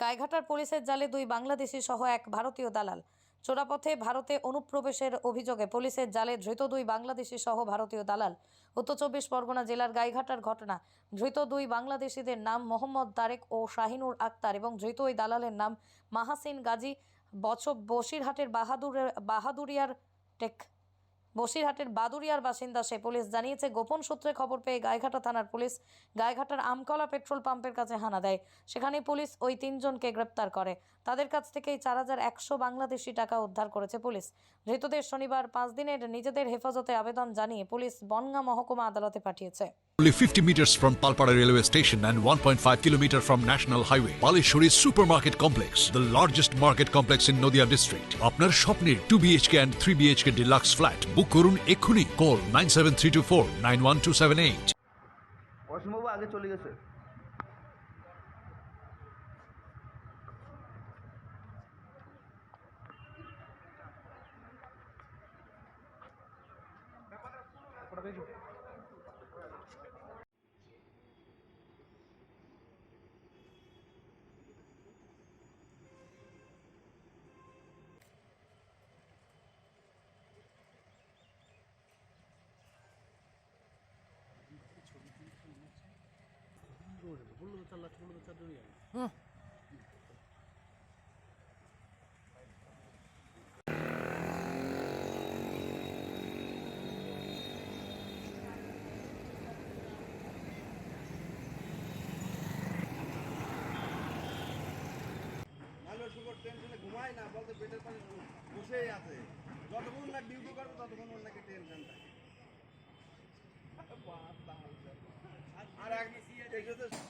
গাইঘাটার পুলিশের জালে দুই বাংলাদেশি সহ এক ভারতীয় দালাল। চোরাপথে ভারতে অনুপ্রবেশের অভিযোগে পুলিশের জালে ধৃত দুই বাংলাদেশি সহ ভারতীয় দালাল। উত্তর চব্বিশ পরগনা জেলার গাইঘাটার ঘটনা। ধৃত দুই বাংলাদেশিদের নাম মোহাম্মদ তারেক ও শাহিনুর আক্তার এবং ধৃত ওই দালালের নাম মাহাসিন গাজী বছর বসিরহাটের বাহাদুর বাহাদুরিয়ার টেক বসিরহাটের বাদুরিয়ার বাসিন্দা সে পুলিশ জানিয়েছে, গোপন সূত্রে খবর পেয়ে গায়েঘাটা থানার পুলিশ গায়েঘাটার আমকলা পেট্রোল পাম্পের কাছে হানা দেয়। সেখানে পুলিশ ওই তিনজনকে গ্রেপ্তার করে। তাদের কাছ থেকেই চার হাজার একশো বাংলাদেশি টাকা উদ্ধার করেছে পুলিশ। ধৃতদের শনিবার পাঁচ দিনের নিজেদের হেফাজতে আবেদন জানিয়ে পুলিশ বনগা মহকুমা আদালতে পাঠিয়েছে। Only 50 meters from Palpara railway station and 1.5 kilometer from National Highway, Palishuri Supermarket Complex, the largest market complex in Noida district. আপনার স্বপ্নের 2 BHK and 3 BHK deluxe flat বুক করুন এক্ষুনি কল 97324 91278 অসীমবাবু আগে চলে গেছে ভালো সুগার টেনশনে ঘুমায় না বলতে পেটের পাশে বসেই আছে যতক্ষণ না ডিউটি করবে ততক্ষণ ওর নাকি টেনশন থাকে আর এক এসে